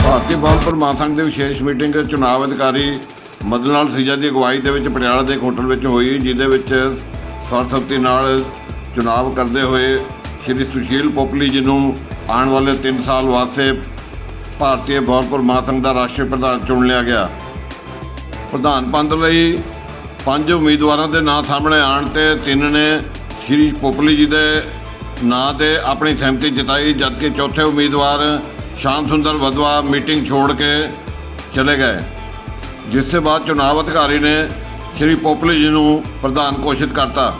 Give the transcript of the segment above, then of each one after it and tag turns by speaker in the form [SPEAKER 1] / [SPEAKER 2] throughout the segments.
[SPEAKER 1] ਭਾਰਤੀ ਬਾਲ ਪਰਮਾਨ ਸੰਘ ਦੇ ਵਿਸ਼ੇਸ਼ ਮੀਟਿੰਗ ਚੁਣਾਵ ਅਧਿਕਾਰੀ ਮਦਨ ਲਾਲ ਸੀਜਾ ਦੀ ਅਗਵਾਈ ਦੇ ਵਿੱਚ ਪਟਿਆਲਾ ਦੇ ਹੋਟਲ ਵਿੱਚ ਹੋਈ, ਜਿਹਦੇ ਵਿੱਚ ਸਰਸਤੀ ਨਾਲ ਚੁਣਾਵ ਕਰਦੇ ਹੋਏ ਸ਼੍ਰੀ ਸੁਸ਼ੀਲ ਪੋਪਲੀ ਜੀ ਨੂੰ ਆਉਣ ਵਾਲੇ 3 ਸਾਲ ਵਾਸਤੇ ਭਾਰਤੀ ਬਾਲਪੁਰ ਮਹਾਸੰਘ ਦਾ ਰਾਸ਼ਟਰੀ ਪ੍ਰਧਾਨ ਚੁਣ ਲਿਆ ਗਿਆ। ਪ੍ਰਧਾਨ ਪਦ ਲਈ ਪੰਜ ਉਮੀਦਵਾਰਾਂ ਦੇ ਨਾਂ ਸਾਹਮਣੇ ਆਣ ਤੇ ਤਿੰਨ ਨੇ ਸ਼੍ਰੀ ਪੋਪਲੀ ਜੀ ਦੇ ਨਾਂ ਤੇ ਆਪਣੀ ਸਹਿਮਤੀ ਜਤਾਈ, ਜਦਕਿ ਚੌਥੇ ਉਮੀਦਵਾਰ ਸ਼ਾਮ ਸੁੰਦਰ ਵਦਵਾ ਮੀਟਿੰਗ ਛੋੜ ਕੇ ਚਲੇ ਗਏ, ਜਿਸ ਤੋਂ ਬਾਅਦ ਚੁਣਾਵ ਅਧਿਕਾਰੀ ਨੇ ਸ਼੍ਰੀ ਪੋਪਲੀ ਜੀ ਨੂੰ ਪ੍ਰਧਾਨ ਘੋਸ਼ਿਤ ਕਰਤਾ।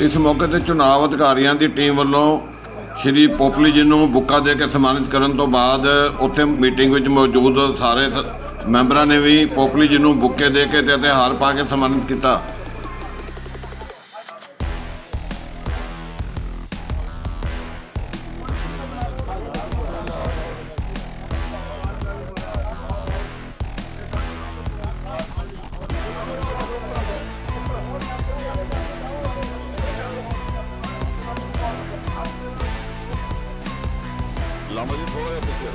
[SPEAKER 1] ਇਸ ਮੌਕੇ ਤੇ ਚੁਣਾਵ ਅਧਿਕਾਰੀਆਂ ਦੀ ਟੀਮ ਵੱਲੋਂ ਸ਼੍ਰੀ ਪੋਪਲੀ ਜੀ ਨੂੰ ਬੁੱਕਾ ਦੇ ਕੇ ਸਨਮਾਨਿਤ ਕਰਨ ਤੋਂ ਬਾਅਦ ਉੱਥੇ ਮੀਟਿੰਗ ਵਿੱਚ ਮੌਜੂਦ ਸਾਰੇ ਸ- ਮੈਂਬਰਾਂ ਨੇ ਵੀ ਪੋਪਲੀ ਜੀ ਨੂੰ ਬੁੱਕੇ ਦੇ ਕੇ ਤੇ ਅਤੇ ਹਾਰ ਪਾ ਕੇ ਸਨਮਾਨਿਤ ਕੀਤਾ। Lahmacun kolay yapıyor.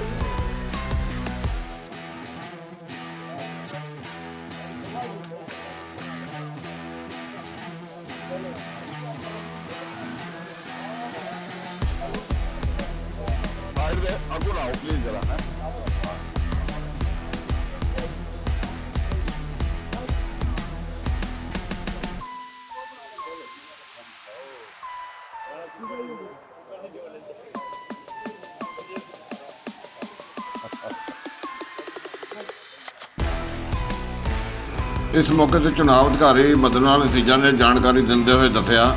[SPEAKER 1] ਇਸ ਮੌਕੇ ਤੇ ਚੁਣਾਵ ਅਧਿਕਾਰੀ ਮਦਨ ਲਾਲ ਸੀਜਾ ਨੇ ਜਾਣਕਾਰੀ ਦਿੰਦੇ ਹੋਏ ਦੱਸਿਆ।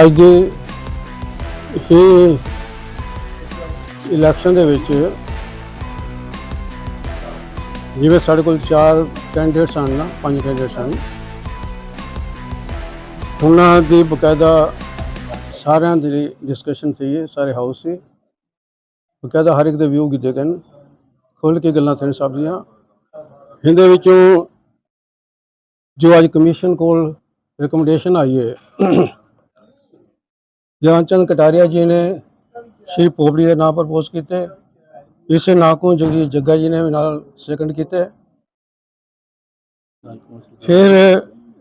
[SPEAKER 2] ਅੱਜ ਇਹ ਇਲੈਕਸ਼ਨ ਦੇ ਵਿੱਚ ਜਿਵੇਂ ਸਾਡੇ ਕੋਲ ਚਾਰ ਕੈਂਡੀਡੇਟਸ ਹਨ ਨਾ, ਪੰਜ ਕੈਂਡੀਡੇਟਸ ਹਨ, ਉਹਨਾਂ ਦੀ ਬਕਾਇਦਾ ਸਾਰਿਆਂ ਦੀ ਡਿਸਕਸ਼ਨ ਸੀ, ਸਾਰੇ ਹਾਊਸ ਸੀ। ਬਕਾਇਦਾ ਹਰ ਇੱਕ ਦੇ ਵਿਊ ਕੀਤੇ ਗਏ ਨੇ। ਖੁੱਲ੍ਹ ਕੇ ਗੱਲਾਂ ਸਨ ਸਭ ਦੀਆਂ। ਇਹਦੇ ਵਿੱਚੋਂ जो अज कमीशन को रिकमेंडेन आई है। ज्ञान चंद कटारिया जी ने श्री पोबड़ी के नाँ प्रपोज किए। इस ना को जगदीत जग्गा जी ने सैकंड किए। फिर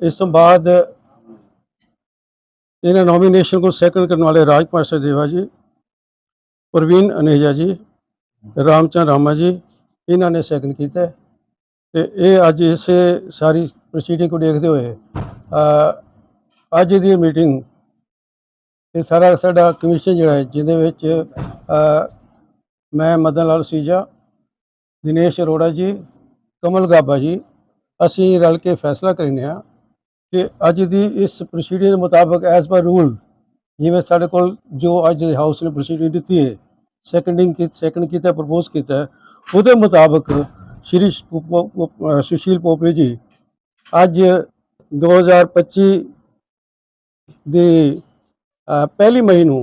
[SPEAKER 2] इस तो बाद इन्हें नॉमीनेशन को सैकंड करने वाले राजपाशा देवा जी, प्रवीण अनेजा जी, रामचंद रामा जी, इन्होंने सैकंड किया तो ये अज इस सारी ਪ੍ਰੋਸੀਡਿੰਗ ਨੂੰ ਦੇਖਦੇ ਹੋਏ ਅੱਜ ਦੀ ਮੀਟਿੰਗ ਇਹ ਸਾਰਾ ਸਾਡਾ ਕਮਿਸ਼ਨ ਜਿਹੜਾ ਹੈ, ਜਿਹਦੇ ਵਿੱਚ ਮੈਂ ਮਦਨ ਲਾਲ ਸੀਜਾ, ਦਿਨੇਸ਼ ਅਰੋੜਾ ਜੀ, ਕਮਲ ਗਾਬਾ ਜੀ, ਅਸੀਂ ਰਲ ਕੇ ਫੈਸਲਾ ਕਰਨੇ ਆ ਕਿ ਅੱਜ ਦੀ ਇਸ ਪ੍ਰੋਸੀਡਿੰਗ ਦੇ ਮੁਤਾਬਕ ਐਸ ਪਰ ਰੂਲ ਜਿਵੇਂ ਸਾਡੇ ਕੋਲ ਜੋ ਅੱਜ ਹਾਊਸ ਨੇ ਪ੍ਰੋਸੀਡਿੰਗ ਦਿੱਤੀ ਹੈ ਸੈਕੰਡਿੰਗ ਕੀ ਸੈਕੰਡ ਕੀਤਾ ਪ੍ਰਪੋਜ਼ ਕੀਤਾ ਉਹਦੇ ਮੁਤਾਬਕ ਸ਼੍ਰੀ ਸੁਸ਼ੀਲ ਪੋਪਰੀ ਜੀ ਅੱਜ 2025 ਦੀ ਅ, ਪਹਿਲੀ ਮਈ ਨੂੰ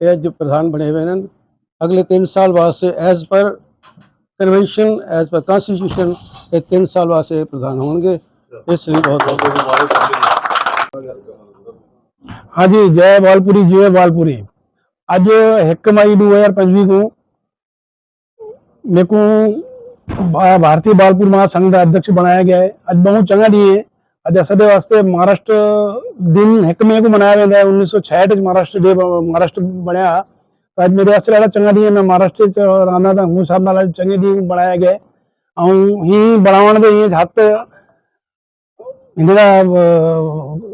[SPEAKER 2] ਇਹ ਅੱਜ ਪ੍ਰਧਾਨ ਬਣੇ ਹੋਏ ਹਨ ਅਗਲੇ 3 ਸਾਲ ਵਾਸਤੇ as per convention as per constitution ਇਹ 3 ਸਾਲ ਵਾਸਤੇ ਪ੍ਰਧਾਨ ਹੋਣਗੇ ਇਸ ਲਈ ਬਹੁਤ ਬਹੁਤ
[SPEAKER 3] ਹਾਂਜੀ ਜੈ ਵਾਲਪੁਰੀ ਜੀਵੇ ਵਾਲਪੁਰੀ ਅੱਜ 1 ਮਈ 2025 ਨੂੰ मेरे को भा- भारतीय बालपुर महासंघ का अध्यक्ष बनाया गया है अज बहुत चंगा डी है अज असाडे वास्ते महाराष्ट्र दिन हिक मई को मनाया वेंदा है उन्नीस सौ छहठ महाराष्ट्र डे महाराष्ट्र बणिया अज मेरे वास्ते ॾाढा चंगा ॾींहं मैं महाराष्ट्र रहंदा त हू साहिब नाला चङे ॾींहं बणाया गया ऐं हीअं बणावण में हीअं हथ हिन जा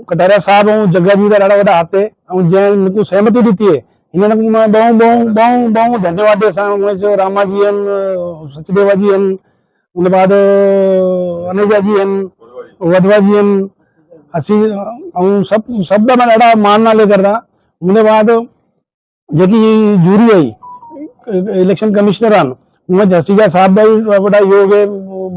[SPEAKER 3] कटारिया साहिब ऐं जग्गा जी जा ॾाढा वॾा हथ ऐं जंहिं मूंखे सहमति ॾिती आहे हिननि ॿाहूं ॿाहूं ॿाहूं ॿाहूं धन्यवाद असां मुंहिंजो रामा जी आहिनि सचदेवा जी आहिनि उन बाद अनेजा जी आहिनि वधवा जी आहिनि असीं ऐं सभु सभु मां ॾाढा मान नाले कंदा हुन बाद जेकी जूरी आई इलेक्शन कमिश्नर आहिनि उहा जसीजा साहब भाई वॾा योगे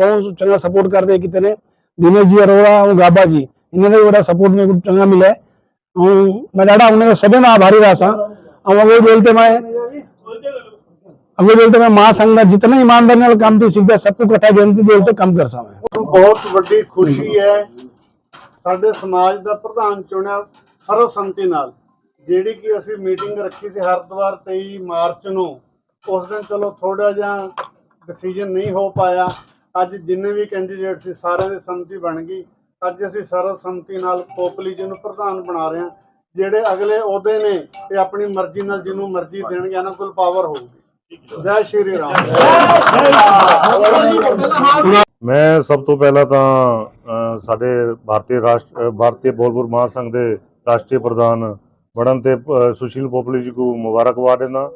[SPEAKER 3] बहुत चंगा सपोर्ट करते कितने दिनेश जी अरोड़ा ऐं गाबा जी हिन जो वॾा सपोर्ट में चङा मिलिया ऐं मां ॾाढा हुन सभिनि आभारी रहियासीं हम अभी बोलते मैं अभी बोलते मैं ਨਾਲ ਕੰਮ ਤੋਂ ਸਿੱਖਦਾ ਸਭ ਨੂੰ ਇਕੱਠਾ ਗਿਣਤੀ ਦੇ ਉੱਤੇ ਕੰਮ ਕਰ ਸਾਵਾਂ
[SPEAKER 4] ਬਹੁਤ ਵੱਡੀ ਖੁਸ਼ੀ ਹੈ ਸਾਡੇ ਸਮਾਜ ਦਾ ਪ੍ਰਧਾਨ ਚੁਣਿਆ ਸਰਵ ਸੰਮਤੀ ਨਾਲ ਜਿਹੜੀ ਕਿ ਅਸੀਂ ਮੀਟਿੰਗ ਰੱਖੀ ਸੀ ਹਰਦੁਆਰ 23 ਮਾਰਚ ਨੂੰ ਉਸ ਦਿਨ ਚਲੋ ਥੋੜਾ ਜਿਹਾ ਡਿਸੀਜਨ ਨਹੀਂ ਹੋ ਪਾਇਆ ਅੱਜ ਜਿੰਨੇ ਵੀ ਕੈਂਡੀਡੇਟ ਸੀ ਸਾਰਿਆਂ ਦੀ ਸੰਮਤੀ ਬਣ ਗਈ ਅੱਜ ਅਸੀਂ ਸਰਵ ਸੰਮਤੀ ਨਾਲ ਪੋਪਲੀ ਜੀ ਨੂੰ ਪ੍ਰਧਾਨ ਬਣਾ ਰਹੇ ਹਾਂ ਜਿਹੜੇ ਅਗਲੇ ਅਹੁਦੇ ਨੇ ਇਹ ਆਪਣੀ ਮਰਜ਼ੀ ਨਾਲ ਜਿਹਨੂੰ ਮਰਜ਼ੀ ਦੇਣਗੇ, ਇਹਨਾਂ ਕੋਲ ਪਾਵਰ ਹੋਊਗੀ। ਜੈ ਸ਼੍ਰੀ ਰਾਮ।
[SPEAKER 5] ਮੈਂ ਸਭ ਤੋਂ ਪਹਿਲਾਂ ਤਾਂ ਸਾਡੇ ਭਾਰਤੀ ਰਾਸ਼ਟਰ ਭਾਰਤੀ ਬੋਲਪੁਰ ਮਹਾਸੰਘ ਦੇ ਰਾਸ਼ਟਰੀ ਪ੍ਰਧਾਨ ਬਣਨ ਤੇ ਸੁਸ਼ੀਲ ਪੋਪਲੀ ਜੀ ਨੂੰ ਮੁਬਾਰਕਬਾਦ ਦਿੰਦਾ।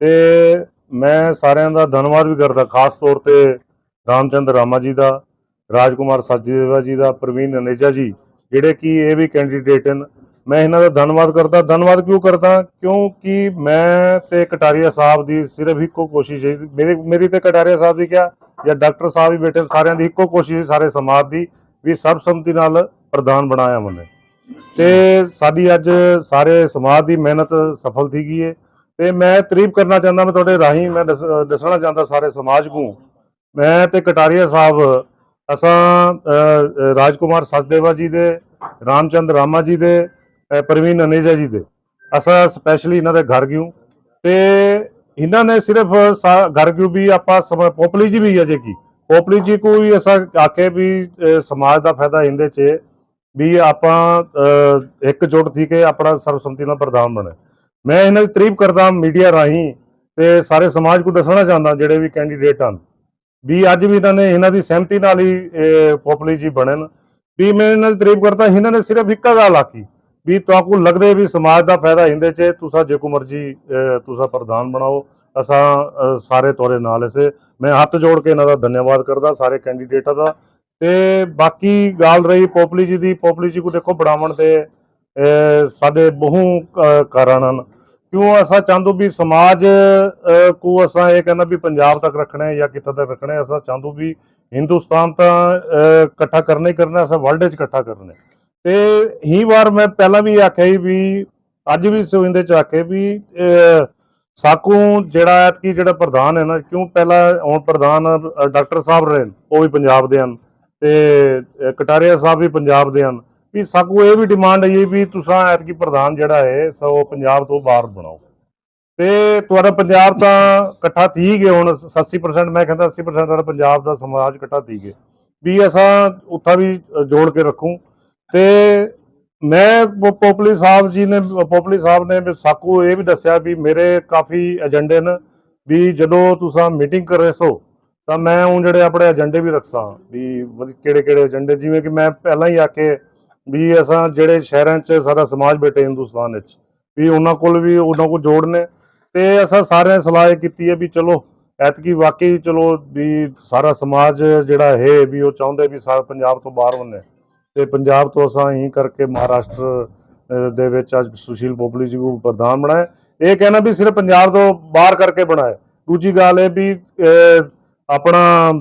[SPEAKER 5] ਤੇ ਮੈਂ ਸਾਰਿਆਂ ਦਾ ਧੰਨਵਾਦ ਵੀ ਕਰਦਾ, ਖਾਸ ਤੌਰ ਤੇ ਰਾਮਚੰਦਰ ਰਾਮਾ ਜੀ ਦਾ, ਰਾਜਕੁਮਾਰ ਸਚਦੇਵਾ ਜੀ ਦਾ, ਪ੍ਰਵੀਨ ਅਨੇਜਾ ਜੀ, ਜਿਹੜੇ ਕਿ ਇਹ ਵੀ ਕੈਂਡੀਡੇਟ ਹਨ। ਮੈਂ ਇਹਨਾਂ ਦਾ ਧੰਨਵਾਦ ਕਰਦਾ। ਧੰਨਵਾਦ ਕਿਉਂ ਕਰਦਾ? ਕਿਉਂਕਿ ਮੈਂ ਤੇ ਕਟਾਰੀਆ ਸਾਹਿਬ ਦੀ ਸਿਰਫ ਇੱਕੋ ਕੋਸ਼ਿਸ਼ ਹੈ। ਮੇਰੀ ਮੇਰੀ ਤੇ ਕਟਾਰੀਆ ਸਾਹਿਬ ਦੀ ਕਿਹਾ ਜਾਂ ਡਾਕਟਰ ਸਾਹਿਬ ਵੀ ਬੈਠੇ ਸਾਰਿਆਂ ਦੀ ਇੱਕੋ ਕੋਸ਼ਿਸ਼ ਸਾਰੇ ਸਮਾਜ ਦੀ ਵੀ ਸਰਬਸੰਮਤੀ ਨਾਲ ਪ੍ਰਧਾਨ ਬਣਾਇਆ ਮੈਨੇ ਤੇ ਸਾਡੀ ਅੱਜ ਸਾਰੇ ਸਮਾਜ ਦੀ ਮਿਹਨਤ ਸਫਲ ਥੀ ਗਈ ਹੈ। ਤੇ ਮੈਂ ਤਾਰੀਫ ਕਰਨਾ ਚਾਹੁੰਦਾ ਮੈਂ ਤੁਹਾਡੇ ਰਾਹੀਂ ਮੈਂ ਦੱਸ- ਦੱਸਣਾ ਚਾਹੁੰਦਾ ਸਾਰੇ ਸਮਾਜ ਨੂੰ। ਮੈਂ ਤੇ ਕਟਾਰੀਆ ਸਾਹਿਬ ਅਸਾਂ ਅ, ਅ, ਰਾਜਕੁਮਾਰ ਸਚਦੇਵਾ ਜੀ ਦੇ ਰਾਮਚੰਦ ਰਾਮਾ ਜੀ ਦੇ ਪ੍ਰਵੀਨ ਅਨੇਜਾ ਜੀ ਦੇ। ਅਸਾਂ ਸਪੈਸ਼ਲੀ ਇਹਨਾਂ ਦੇ ਘਰ ਗਿਉ ਤੇ ਇਹਨਾਂ ਨੇ ਸਿਰਫ ਘਰ ਗਿਉ ਵੀ ਆਪਾਂ ਸਮ- ਪੋਪਲੀ ਜੀ ਵੀ ਅਜੇ ਕੀ। ਪੋਪਲੀ ਜੀ ਕੋ ਹੀ ਅਸਾਂ ਆਖੇ ਵੀ ਸਮਾਜ ਦਾ ਫਾਇਦਾ ਇਹਦੇ ਚ ਵੀ ਆਪਾਂ ਇੱਕ ਇਕਜੁੱਟ ਥੀ ਕੇ ਆਪਣਾ ਸਰਬਸੰਮਤੀ ਨਾਲ ਪ੍ਰਧਾਨ ਬਣੇ। ਮੈਂ ਇਹਨਾਂ ਦੀ ਤਾਰੀਫ ਕਰਦਾ ਮੀਡੀਆ ਰਾਹੀਂ ਤੇ ਸਾਰੇ ਸਮਾਜ ਨੂੰ ਦੱਸਣਾ ਚਾਹੁੰਦਾ ਜਿਹੜੇ ਵੀ ਕੈਂਡੀਡੇਟ ਹਨ ਵੀ ਅੱਜ ਵੀ ਇਹਨਾਂ ਨੇ ਇਹਨਾਂ ਦੀ ਸਹਿਮਤੀ ਨਾਲ ਹੀ ਪੋਪਲੀ ਜੀ ਬਣਨ ਵੀ ਮੈਂ ਇਹਨਾਂ ਦੀ ਤਾਰੀਫ ਕਰਦਾ, ਇਹਨਾਂ ਨੇ ਸਿਰਫ ਇੱਕਾ ਗੱਲ ਆਖੀ ਵੀ ਤੁਹਾਨੂੰ ਲੱਗਦੇ ਵੀ ਸਮਾਜ ਦਾ ਫਾਇਦਾ ਇਹਦੇ ਚ ਤੁਸੀਂ ਜੇ ਕੋ ਮਰਜ਼ੀ ਅਹ, ਤੁਸੀਂ ਪ੍ਰਧਾਨ ਬਣਾਓ ਅਸਾਂ ਸਾਰੇ ਤੋਰੇ ਨਾਲ ਇਸੇ ਮੈਂ ਹੱਥ ਜੋੜ ਕੇ ਇਹਨਾਂ ਦਾ ਧੰਨਵਾਦ ਕਰਦਾ ਸਾਰੇ ਕੈਂਡੀਡੇਟਾਂ ਦਾ। ਤੇ ਬਾਕੀ ਗੱਲ ਰਹੀ ਪੋਪਲੀ ਜੀ ਦੀ ਪੋਪਲੀ ਜੀ ਕੋ ਦੇਖੋ ਬਣਾਉਣ ਤੇ ਸਾਡੇ ਬਹੁ ਕਾਰਨ ਹਨ ਕਿਉਂ ਅਸਾਂ ਚਾਹੁੰਦੇ ਵੀ ਸਮਾਜ ਕੋ ਅਸਾਂ ਇਹ ਕਹਿੰਦਾ ਵੀ ਪੰਜਾਬ ਤੱਕ ਰੱਖਣਾ ਹੈ ਜਾਂ ਕਿੱਥੇ ਤੱਕ ਰੱਖਣਾ ਹੈ ਅਸਾਂ ਚਾਹੁੰਦੋ ਵੀ ਹਿੰਦੁਸਤਾਨ ਤਾਂ ਇਕੱਠਾ ਕਰਨਾ ਹੀ ਕਰਨਾ ਅਸਾਂ ਵਰਲਡ 'ਚ ਇਕੱਠਾ ਕਰਨਾ। ਤੇ ਹੀ ਵਾਰ ਮੈਂ ਪਹਿਲਾਂ ਵੀ ਆਖਿਆ ਸੀ ਵੀ, ਅੱਜ ਵੀ ਸੋਇੰਦੇ ਚ ਆਖੇ ਵੀ ਸਾਕੂ ਜਿਹੜਾ ਐਤਕੀ ਜਿਹੜਾ ਪ੍ਰਧਾਨ ਹੈ ਨਾ, ਕਿਉਂ ਪਹਿਲਾਂ ਹੁਣ ਪ੍ਰਧਾਨ ਡਾਕਟਰ ਸਾਹਿਬ ਰਹੇ ਉਹ ਵੀ ਪੰਜਾਬ ਦੇ ਹਨ ਤੇ ਕਟਾਰੀਆ ਸਾਹਿਬ ਵੀ ਪੰਜਾਬ ਦੇ ਹਨ। ਵੀ ਸਾਕੂ ਇਹ ਵੀ ਡਿਮਾਂਡ ਹੈ ਵੀ ਤੁਸੀਂ ਐਤਕੀ ਪ੍ਰਧਾਨ ਜਿਹੜਾ ਹੈ, ਸੋ ਪੰਜਾਬ ਤੋਂ ਬਾਹਰ ਬਣਾਓ। ਤੇ ਤੁਹਾਡਾ ਪੰਜਾਬ ਤਾਂ ਇਕੱਠਾ ਥੀ ਗਿਆ ਹੁਣ 80% ਮੈਂ ਕਹਿੰਦਾ 80% ਸਾਡਾ ਪੰਜਾਬ ਦਾ ਸਮਾਜ ਇਕੱਠਾ ਥੀ ਗਿਆ। ਵੀ ਅਸਾਂ ਉੱਥਾ ਵੀ ਜੋੜ ਕੇ ਰੱਖੂ। ਤੇ ਮੈਂ ਪੋਪਲੀ ਸਾਹਿਬ ਜੀ ਨੇ, ਪੋਪਲੀ ਸਾਹਿਬ ਨੇ ਸਾਕੂ ਇਹ ਵੀ ਦੱਸਿਆ ਵੀ ਮੇਰੇ ਕਾਫੀ ਏਜੰਡੇ ਨੇ ਵੀ ਜਦੋਂ ਤੁਸੀਂ ਮੀਟਿੰਗ ਕਰ ਰਹੇ ਸੋ, ਤਾਂ ਮੈਂ ਉਹ ਜਿਹੜੇ ਆਪਣੇ ਏਜੰਡੇ ਵੀ ਰੱਖਸਾਂ ਵੀ ਕਿਹੜੇ ਕਿਹੜੇ ਏਜੰਡੇ, ਜਿਵੇਂ ਕਿ ਮੈਂ ਪਹਿਲਾਂ ਹੀ ਆਖੇ ਵੀ ਅਸਾਂ ਜਿਹੜੇ ਸ਼ਹਿਰਾਂ 'ਚ ਸਾਰਾ ਸਮਾਜ ਬੈਠੇ ਹਿੰਦੁਸਤਾਨ ਵਿੱਚ, ਵੀ ਉਹਨਾਂ ਕੋਲ ਵੀ ਉਹਨਾਂ ਕੋਲ ਜੋੜਨੇ ਤੇ ਅਸਾਂ ਸਾਰਿਆਂ ਨੇ ਸਲਾਹ ਕੀਤੀ ਹੈ ਵੀ ਚਲੋ ਐਤਕੀ ਵਾਕਈ ਚਲੋ ਵੀ ਸਾਰਾ ਸਮਾਜ ਜਿਹੜਾ ਹੈ ਵੀ ਉਹ ਚਾਹੁੰਦੇ ਵੀ ਸਾਰਾ ਪੰਜਾਬ ਤੋਂ ਬਾਹਰ ਬੰਨੇ ਤੇ ਪੰਜਾਬ ਤੋਂ ਅਸਾਂ ਹੀ ਕਰਕੇ ਮਹਾਰਾਸ਼ਟਰ ਦੇ ਵਿੱਚ ਅੱਜ ਸੁਸ਼ੀਲ ਪੋਪਲੀ ਜੀ ਨੂੰ ਪ੍ਰਧਾਨ ਬਣਾਇਆ। ਇਹ ਕਹਿਣਾ ਵੀ ਸਿਰਫ ਪੰਜਾਬ ਤੋਂ ਬਾਹਰ ਕਰਕੇ ਬਣਾਇਆ। ਦੂਜੀ ਗੱਲ ਇਹ ਵੀ ਆਪਣਾ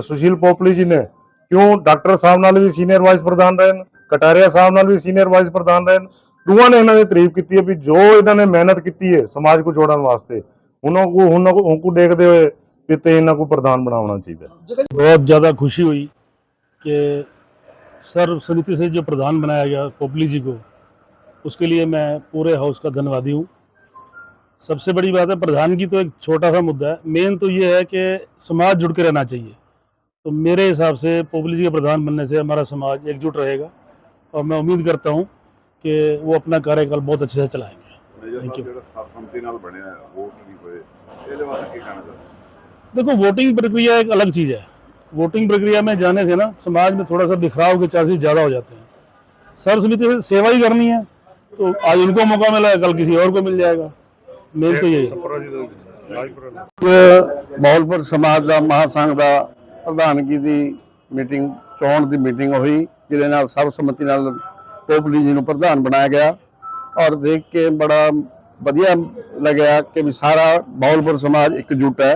[SPEAKER 5] ਸੁਸ਼ੀਲ ਪੋਪਲੀ ਜੀ ਨੇ ਕਿਉਂ ਡਾਕਟਰ ਸਾਹਿਬ ਨਾਲ ਵੀ ਸੀਨੀਅਰ ਵਾਈਸ ਪ੍ਰਧਾਨ ਰਹੇ ਨੇ ਕਟਾਰੀਆ ਸਾਹਿਬ ਨਾਲ ਵੀ ਸੀਨੀਅਰ ਵਾਈਸ ਪ੍ਰਧਾਨ ਰਹੇ ਨੇ ਦੋਵਾਂ ਨੇ ਇਹਨਾਂ ਦੀ ਤਾਰੀਫ ਕੀਤੀ ਹੈ ਵੀ ਜੋ ਇਹਨਾਂ ਨੇ ਮਿਹਨਤ ਕੀਤੀ ਹੈ ਸਮਾਜ ਨੂੰ ਜੋੜਨ ਵਾਸਤੇ ਉਹਨਾਂ ਨੂੰ ਹੁਣ ਨੂੰ ਨੂੰ ਦੇਖਦੇ ਹੋਏ ਵੀ ਤੇ ਇਹਨਾਂ ਨੂੰ ਪ੍ਰਧਾਨ ਬਣਾਉਣਾ
[SPEAKER 6] ਚਾਹੀਦਾ ਬਹੁਤ ਜ਼ਿਆਦਾ ਖੁਸ਼ੀ ਹੋਈ ਕਿ सर्वसमिति से जो प्रधान बनाया गया पोपली जी को उसके लिए मैं पूरे हाउस का धन्यवादी हूँ। सबसे बड़ी बात है प्रधान की तो एक छोटा सा मुद्दा है। मेन तो ये है कि समाज जुड़ के रहना चाहिए। तो मेरे हिसाब से पोपली जी के प्रधान बनने से हमारा समाज एकजुट रहेगा और मैं उम्मीद करता हूँ कि वो अपना कार्यकाल बहुत अच्छे से चलाएँगे।
[SPEAKER 1] थैंक यू
[SPEAKER 6] देखो वोटिंग प्रक्रिया एक अलग चीज़ है। वोटिंग प्रक्रिया में जाने से ना समाज में थोड़ा सा बिखराव के चांसेस ज़्यादा हो जाते हैं सर्वसमिति से सेवा ही करनी है तो आज उनको मौका मिला है कल किसी और को मिल जाएगा मेन तो यही है
[SPEAKER 7] ਬੌਲਪੁਰ ਸਮਾਜ ਦਾ ਮਹਾਸੰਘ ਦਾ ਪ੍ਰਧਾਨਗੀ ਦੀ ਮੀਟਿੰਗ ਚੋਣ ਦੀ ਮੀਟਿੰਗ ਹੋਈ ਜਿਹਦੇ ਨਾਲ ਸਰਬਸੰਮਤੀ ਨਾਲ ਪੋਪਲੀ ਜੀ ਨੂੰ ਪ੍ਰਧਾਨ ਬਣਾਇਆ ਗਿਆ ਔਰ ਦੇਖ ਕੇ ਬੜਾ ਵਧੀਆ ਲੱਗਿਆ ਕਿ ਵੀ ਸਾਰਾ ਬੌਲਪੁਰ ਸਮਾਜ ਇਕਜੁੱਟ ਹੈ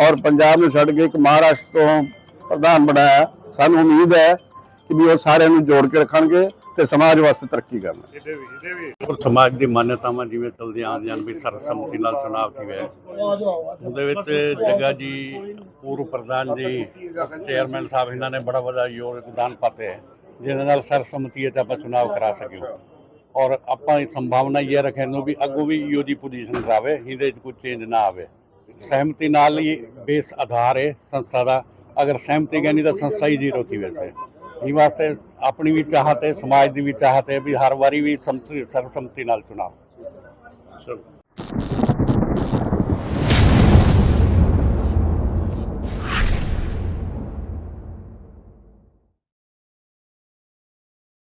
[SPEAKER 7] ਔਰ ਪੰਜਾਬ ਨੂੰ ਛੱਡ ਕੇ ਇੱਕ ਮਹਾਰਾਸ਼ਟਰ ਤੋਂ ਪ੍ਰਧਾਨ ਬਣਾਇਆ ਸਾਨੂੰ ਉਮੀਦ ਹੈ ਕਿ ਵੀ ਉਹ ਸਾਰਿਆਂ ਨੂੰ ਜੋੜ ਕੇ ਰੱਖਣਗੇ ਤੇ ਸਮਾਜ ਵਾਸਤੇ ਤਰੱਕੀ ਕਰਨਾ
[SPEAKER 8] ਔਰ ਸਮਾਜ ਦੀ ਮਾਨਤਾਵਾਂ ਜਿਵੇਂ ਚਲਦੀਆਂ ਆਉਂਦੀਆਂ ਹਨ ਵੀ ਸਰਸੰਮਤੀ ਨਾਲ ਚੁਣਾਵ ਥੀ ਵੇ ਉਹਦੇ ਵਿੱਚ ਜੱਗਾ ਜੀ ਪੂਰਵ ਪ੍ਰਧਾਨ ਜੀ ਚੇਅਰਮੈਨ ਸਾਹਿਬ ਇਹਨਾਂ ਨੇ ਬੜਾ ਵੱਡਾ ਯੋਗਦਾਨ ਪਾਤੇ ਹੈ ਜਿਹਦੇ ਨਾਲ ਸਰਸੰਮਤੀ ਤੇ ਆਪਾਂ ਚੁਣਾਵ ਕਰਾ ਸਕਿਓ ਔਰ ਆਪਾਂ ਇਹ ਸੰਭਾਵਨਾ ਇਹ ਰੱਖੇ ਨੂੰ ਵੀ ਅੱਗੋਂ ਵੀ ਇਹੋ ਜੀ ਪੋਜੀਸ਼ਨ ਰਾਵੇ ਇਹਦੇ 'ਚ ਕੋਈ ਚੇਂਜ ਨਾ ਆਵੇ। ਸਹਿਮਤੀ ਨਾਲ ਹੀ ਬੇਸ ਆਧਾਰ ਹੈ ਸੰਸਥਾ ਦਾ। ਅਗਰ ਸਹਿਮਤੀ ਗਈ ਨਹੀਂ ਤਾਂ ਸੰਸਥਾ ਹੀ ਜ਼ੀਰੋ ਥੀ ਵੈਸੇ। ਇਹ ਵਾਸਤੇ ਆਪਣੀ ਵੀ ਚਾਹਤ ਹੈ, ਸਮਾਜ ਦੀ ਵੀ ਚਾਹਤ ਹੈ ਵੀ ਹਰ ਵਾਰੀ ਵੀ ਸੰਮਤੀ ਨਾਲ ਚੁਣਾਵ